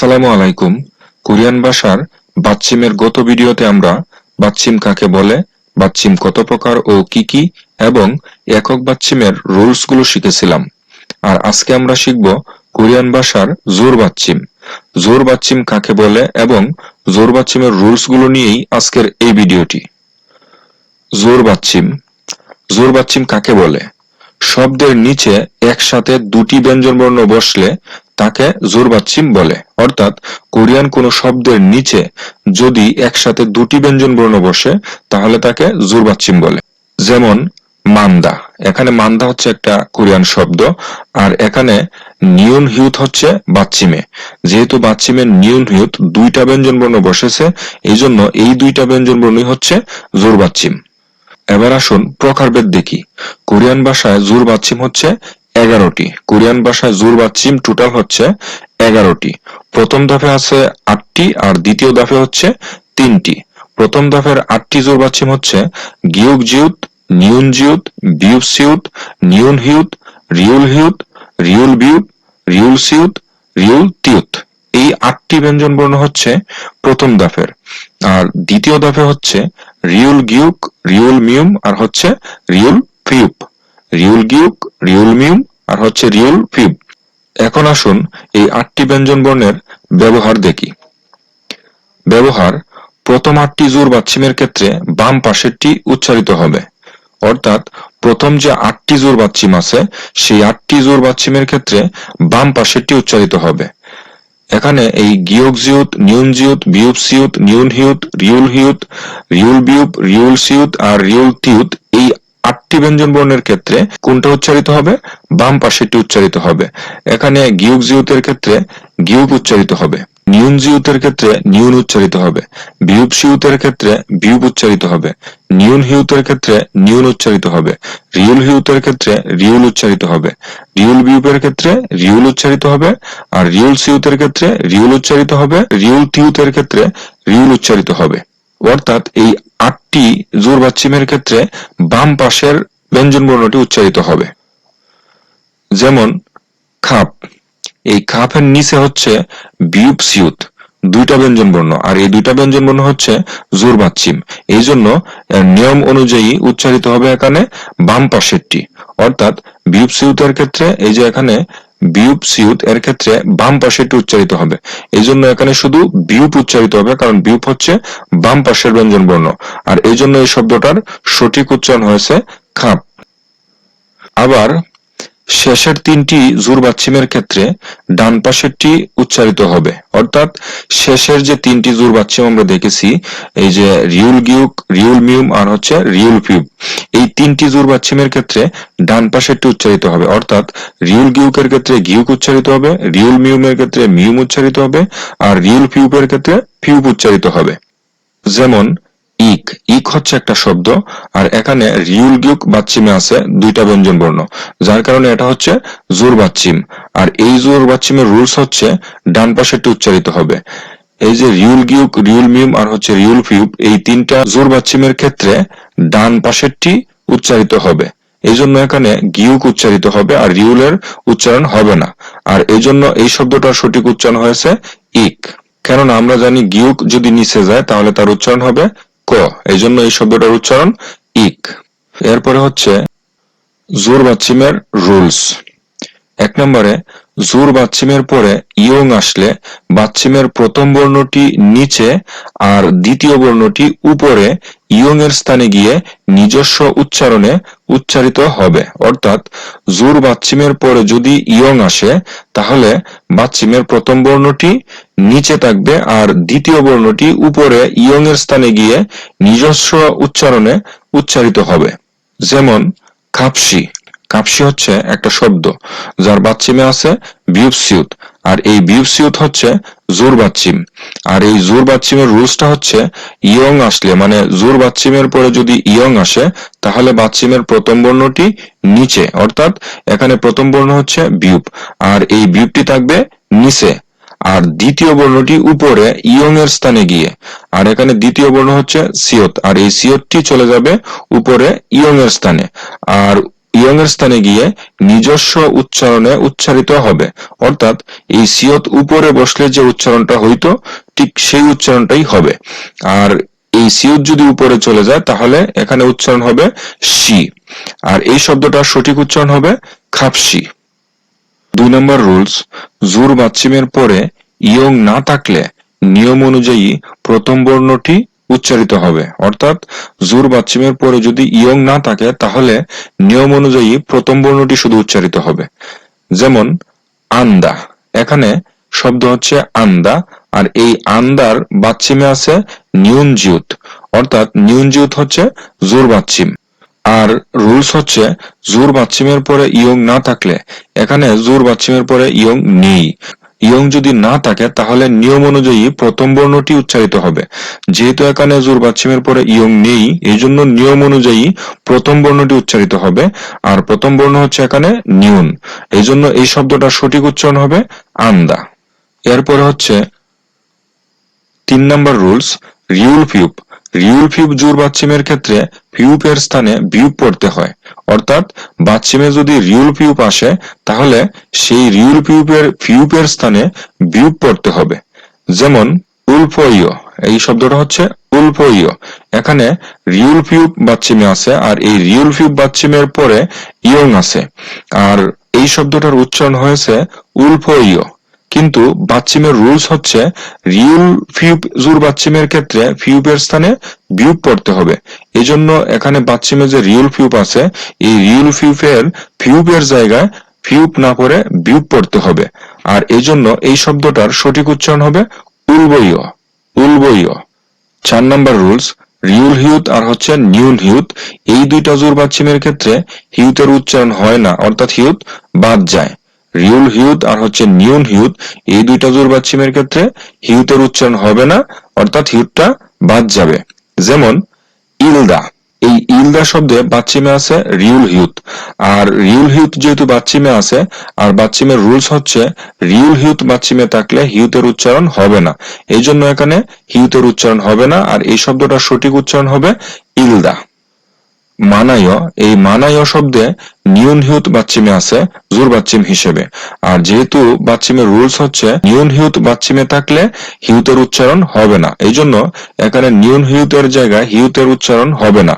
আসসালামু আলাইকুম। কোরিয়ান ভাষার বাচ্চিমের গত ভিডিওতে আমরা বাচ্চিম কাকে বলে বাচ্চিম কত প্রকার ও কি কি, এবং একক বাচ্চিমের রুলসগুলো শিখেছিলাম। আর আজকে আমরা শিখব কোরিয়ান ভাষার জোর বাচ্চিম জোর বাচ্চিম কাকে বলে এবং জোর বাচ্চিমের রুলসগুলো নিয়েই আজকের এই ভিডিওটি। জোর বাচ্চিম জোর বাচ্চিম কাকে বলে? শব্দের নিচে একসাথে দুটি ব্যঞ্জনবর্ণ বসলে তাকে জোর বাচ্চিম বলে। অর্থাৎ কোরিয়ান কোন শব্দের নিচে যদি একসাথে দুটি ব্যঞ্জন বর্ণ বসে, তাহলে তাকে জোর বাচ্চিম বলে। যেমন, মান্দা। এখানে মান্দা হচ্ছে একটা কোরিয়ান শব্দ, আর এখানে নিউন হিউথ হচ্ছে বাচ্চিমে যেহেতু বাচ্চিমে নিউন হিউথ দুইটা ব্যঞ্জন বর্ণ বসেছে এই জন্য এই দুইটা ব্যঞ্জন বর্ণই হচ্ছে জোর বাচ্চিম এবার আসুন প্রকারভেদ দেখি। কোরিয়ান ভাষায় জোর বাচ্চিম হচ্ছে এগারোটি। কোরিয়ান ভাষায় জোর বাচ্চিম টোটাল হচ্ছে এগারোটি। প্রথম ধাপে আছে আটটি আর দ্বিতীয় ধাপে হচ্ছে তিনটি। প্রথম ধাপের আটটি জোর বাচ্চিম হচ্ছে গিউক জিউত, নিউন জিউত বিউব সিউত, নিউন হিউত, রিউল হিউত, রিউল বিউব রিউল সিউত, রিউল তিউত। এই আটটি ব্যঞ্জন বর্ণ হচ্ছে প্রথম দাফের। আর দ্বিতীয় দাফে হচ্ছে রিউল গিউক রিউল মিউম আর হচ্ছে রিউল ফিউপ। রিউল গিউক, রিউল আর হচ্ছে রিউল ফিউপ এখন আসুন এই আটটি ব্যঞ্জন বর্ণের ব্যবহার দেখি। ব্যবহার, প্রথম আটটি জোর বাচ্চিমের ক্ষেত্রে বাম পাশেরটি উচ্চারিত হবে। অর্থাৎ প্রথম যে আটটি জোর বাচ্চিম আছে, সেই আটটি জোর বাচ্চিমের ক্ষেত্রে বাম পাশেরটি উচ্চারিত হবে। এখানে এই গিয়ক জিউত নিউন জিউত বিউব সিউত নিউন হিউত রিউল হিউত রিউল বিউব রিউল সিউত আর রিউল তিউত এই আটটি ব্যঞ্জন বর্ণের ক্ষেত্রে কোনটা উচ্চারিত হবে? বাম পাশেরটি উচ্চারিত হবে। এখানে গিউক জিউতের ক্ষেত্রে গিউক উচ্চারিত হবে। নিউন জিউতের ক্ষেত্রে নিউন উচ্চারিত হবে। বিউব সিউতের ক্ষেত্রে বিউব উচ্চারিত হবে। নিউন হিউতের ক্ষেত্রে নিউন উচ্চারিত হবে। রিউল হিউতের ক্ষেত্রে রিউল উচ্চারিত হবে। রিউল বিউবের ক্ষেত্রে রিউল উচ্চারিত হবে। আর রিউল সিউতের ক্ষেত্রে রিউল উচ্চারিত হবে। রিউল তিউতের ক্ষেত্রে রিউল উচ্চারিত হবে। অর্থাৎ এই আটটি জোর বাচ্চিমের ক্ষেত্রে বাম পাশের ব্যঞ্জন বর্ণটি উচ্চারিত হবে। যেমন, খাপ। এই খাপের নিচে হচ্ছে বিউপ সিউত, দুইটা ব্যঞ্জন বর্ণ, আর এই দুইটা ব্যঞ্জন বর্ণ হচ্ছে জোর বাচ্চিম এই জন্য নিয়ম অনুযায়ী উচ্চারিত হবে এখানে বাম পাশেরটি। অর্থাৎ বিউপ সিউতের ক্ষেত্রে এই যে এখানে বিউপ সিউত এর ক্ষেত্রে বাম পাশে এটি উচ্চারিত হবে। এই জন্য এখানে শুধু বিউপ উচ্চারিত হবে, কারণ বিউপ হচ্ছে বাম পাশের ব্যঞ্জন বর্ণ। আর এই জন্য এই শব্দটার সঠিক উচ্চারণ হয়েছে খাপ। আবার শেষের তিনটি জোর বাচ্চিমের ক্ষেত্রে ডান পাশেরটি উচ্চারিত হবে। অর্থাৎ শেষের যে তিনটি জোর বাচ্চিম আমরা দেখেছি, এই যে রিউল গিউক, রিউল মিউম আর হচ্ছে রিউল ফিউব। এই তিনটি জোর বাচ্চিমের ক্ষেত্রে ডান পাশেরটি উচ্চারিত হবে। অর্থাৎ রিউল গিউকের ক্ষেত্রে গিউক উচ্চারিত হবে, রিউল মিউমের ক্ষেত্রে মিউম উচ্চারিত হবে, আর রিউল ফিউবের ক্ষেত্রে ফিউব উচ্চারিত হবে। যেমন ইক। ইক হচ্ছে একটা শব্দ, আর এখানে রিউল গিউক বাচ্চিমে আছে দুইটা ব্যঞ্জন বর্ণ, যার কারণে এটা হচ্ছে জোর বাচ্চিম আর এই জোর বাচ্চিমের রুলস হচ্ছে ডান পাশেরটি উচ্চারিত হবে। এই যে রিউল গিউক, রিউল মিউম আর হচ্ছে রিউল ফিউব, এই তিনটা জোর বাচ্চিমের ক্ষেত্রে ডান পাশেরটি উচ্চারিত হবে। এই জন্য এখানে গিউক উচ্চারিত হবে আর রিউলের উচ্চারণ হবে না। আর এই জন্য এই শব্দটার সঠিক উচ্চারণ হয়েছে ইক। কেননা আমরা জানি গিউক যদি নিচে যায়, তাহলে তার উচ্চারণ হবে ক এই জন্য এই শব্দটার উচ্চারণ ইক। এরপরে হচ্ছে জোর বাচ্চিমের রুলস। এক নম্বরে জোর বাচ্চিমের পরে ইয়ং আসলে বাচ্চিমের প্রথম বর্ণটি নিচে আর দ্বিতীয় বর্ণটি উপরে ইয়ং এর স্থানে গিয়ে নিজস্ব উচ্চারণে উচ্চারিত হবে। অর্থাৎ জোর বাচ্চিমের পরে যদি ইয়ং আসে, তাহলে বাচ্চিমের প্রথম বর্ণটি নিচে থাকবে আর দ্বিতীয় বর্ণটি উপরে ইয়ং এর স্থানে গিয়ে নিজস্ব উচ্চারণে উচ্চারিত হবে। যেমন কাপসি কাপসি হচ্ছে একটা শব্দ, যার বাচ্চিমে আছে বিউপসিউত, আর এই বিউপসিউত হচ্ছে জোর বাচ্চিম, আর এই জোর বাচ্চিমের রুলসটা হচ্ছে ইয়ং আসলে মানে জোর বাচ্চিমের পরে যদি ইয়ং আসে, তাহলে বাচ্চিমের প্রথম বর্ণটি নিচে, অর্থাৎ এখানে প্রথম বর্ণ হচ্ছে বিউপ, আর এই বিউপটি থাকবে নিচে, আর দ্বিতীয় বর্ণটি উপরে ইয়ং এর স্থানে গিয়ে, আর এখানে দ্বিতীয় বর্ণ হচ্ছে সিয়ত, আর এই সিয়তটি চলে যাবে উপরে ইয়ং এর স্থানে, আর ইয়ং এর স্থানে গিয়ে নিজস্ব উচ্চারণে উচ্চারিত হবে। অর্থাৎ এই সিয়ত উপরে বসলে যে উচ্চারণটা হইতো, ঠিক সেই উচ্চারণটাই হবে। আর এই সিয়ত যদি উপরে চলে যায়, তাহলে এখানে উচ্চারণ হবে শি। আর এই শব্দটার সঠিক উচ্চারণ হবে খাপসি দুই নম্বর রুলস, জুর বাচ্চিমের পরে ইয়ং না থাকলে নিয়ম অনুযায়ী প্রথম বর্ণটি উচ্চারিত হবে। অর্থাৎ জুর বাচ্চিমের পরে যদি ইয়ং না থাকে, তাহলে নিয়ম অনুযায়ী প্রথম বর্ণটি শুধু উচ্চারিত হবে। যেমন, আন্দা। এখানে শব্দ হচ্ছে আন্দা, আর এই আন্দার বাচ্চিমে আছে নিউন জিউত অর্থাৎ নিউন জিউত হচ্ছে জোর বাচ্চিম আর রুলস হচ্ছে জোর বাচ্চিমের পরে ইয়ং না থাকলে। এখানে জোর বাচ্চিমের পরে ইয়ং নেই। ইয়ং যদি না থাকে, তাহলে নিয়ম অনুযায়ী প্রথম বর্ণটি উচ্চারিত হবে। যেহেতু এখানে জোর বাচ্চিমের পরে ইয়ং নেই এই জন্য নিয়ম অনুযায়ী প্রথম বর্ণটি উচ্চারিত হবে। আর প্রথম বর্ণ হচ্ছে এখানে নিউন। এই জন্য এই শব্দটা সঠিক উচ্চারণ হবে আন্দা। এরপরে হচ্ছে তিন নম্বর রুলস, রিউল ফিউপ। রিউল ফিউপ জোর বাচ্চিমের ক্ষেত্রে ফিউপের স্থানে বিউপ পড়তে হয়। অর্থাৎ বাচ্চিমে যদি রিউল ফিউপ আসে, তাহলে সেই রিউল ফিউপের ফিউপের স্থানে বিউপ পড়তে হবে। যেমন উলফইয় এই শব্দটা হচ্ছে উলফইয় এখানে রিউল ফিউপ বাচ্চিমে আছে আর এই রিউল ফিউপ বাচ্চিমের পরে ইয়ং আছে। আর এই শব্দটার উচ্চারণ হয়েছে উলফইয় কিন্তু বাচ্চিমের রুলস হচ্ছে রিউল ফিউব জুর বাচ্চিমের ক্ষেত্রে ফিউবের স্থানে বিউপ পড়তে হবে। এজন্য এখানে বাচ্চিমে যে রিউল ফিউব আছে, এই রিউল ফিউবের ফিউবের জায়গায় ফিউব না পড়ে বিউপ পড়তে হবে। আর এই জন্য এই শব্দটার সঠিক উচ্চারণ হবে উলবইয় উলবইয় চার নাম্বার রুলস রিউল হিউত আর হচ্ছে নিউল হিউত এই দুইটা জোর বাচ্চিমের ক্ষেত্রে হিউতের উচ্চারণ হয় না, অর্থাৎ হিউত বাদ যায়। রিউল হিউত আর হচ্ছে নিউন হিউত এই দুইটা জোর বাচ্চিমের ক্ষেত্রে হিউতের উচ্চারণ হবে না, অর্থাৎ হিউতটা বাদ যাবে। যেমন, ইলদা। এই ইলদা শব্দে বাচ্চিমে আছে রিউল হিউত আর রিউল হিউত যেহেতু বাচ্চিমে আছে, আর বাচ্চিমের রুলস হচ্ছে রিউল হিউত বাচ্চিমে থাকলে হিউতের উচ্চারণ হবে না। এই জন্য এখানে হিউতের উচ্চারণ হবে না, আর এই শব্দটার সঠিক উচ্চারণ হবে ইলদা। মানায়, এই মানায় শব্দে নিউন হিউত বাচ্চিমে আছে, জোর বাচ্চিম হিসেবে। আর যেহেতু বাচ্চিমের রুলস হচ্ছে নিউন হিউত বাচ্চিমে থাকলে হিউতের উচ্চারণ হবে না। এই জন্য এখানে নিউন হিউতের জায়গায় হিউতের উচ্চারণ হবে না।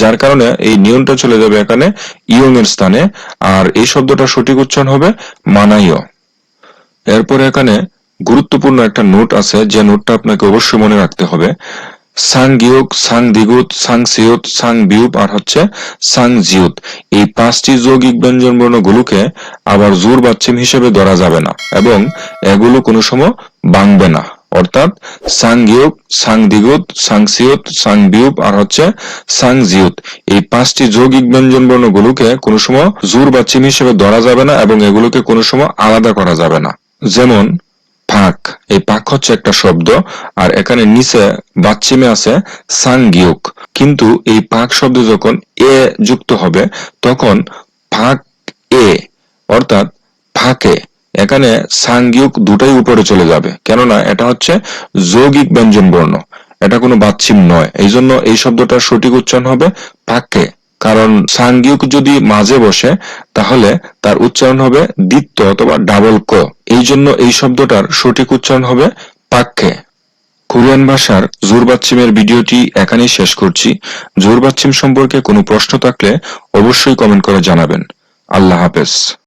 যার কারণে এই নিউনটা চলে যাবে এখানে ইয়ং এর স্থানে, আর এই শব্দটা সঠিক উচ্চারণ হবে মানাইয়। এরপরে এখানে গুরুত্বপূর্ণ একটা নোট আছে, যে নোটটা আপনাকে অবশ্যই মনে রাখতে হবে। সাং গিয়ক সাং দিগুত সাং সিয়ত সাং বিউপ আর হচ্ছে সাং জিউত এই পাঁচটি যৌগিক ব্যঞ্জন বর্ণগুলোকে আবার জোর বাচ্চিম হিসেবে ধরা যাবে না এবং এগুলো কোনো সময় বাংবে না। অর্থাৎ সাং গিয়ক সাং দিগুত সাং সিয়ত সাং বিউপ আর হচ্ছে সাং জিউত এই পাঁচটি যৌগিক ব্যঞ্জন বর্ণগুলোকে কোনো সময় জোর বাচ্চিম হিসেবে ধরা যাবে না এবং এগুলোকে কোনো সময় আলাদা করা যাবে না। যেমন ফাঁক এই পাক হচ্ছে একটা শব্দ, আর এখানে নিচে বাচ্চিমে আছে সাংগিয়ক। কিন্তু এই পাক শব্দ যখন এ যুক্ত হবে, তখন ফাঁক এ, অর্থাৎ ফাঁকে এখানে সাংগিয়ক দুটাই উপরে চলে যাবে। কেননা এটা হচ্ছে যৌগিক ব্যঞ্জন বর্ণ এটা কোনো বাচ্চিম নয়। এই জন্য এই শব্দটার সঠিক উচ্চারণ হবে ফাঁকে কারণ সাংগিক যদি মাঝে বসে, তাহলে তার উচ্চারণ হবে দ্বিত্ব অথবা ডাবল ক। এই জন্য এই শব্দটার সঠিক উচ্চারণ হবে পাক্ষে কোরিয়ান ভাষার জোরবাচ্ছিমের ভিডিওটি এখানেই শেষ করছি। জোরবাচ্ছিম সম্পর্কে কোনো প্রশ্ন থাকলে অবশ্যই কমেন্ট করে জানাবেন। আল্লাহ হাফেজ।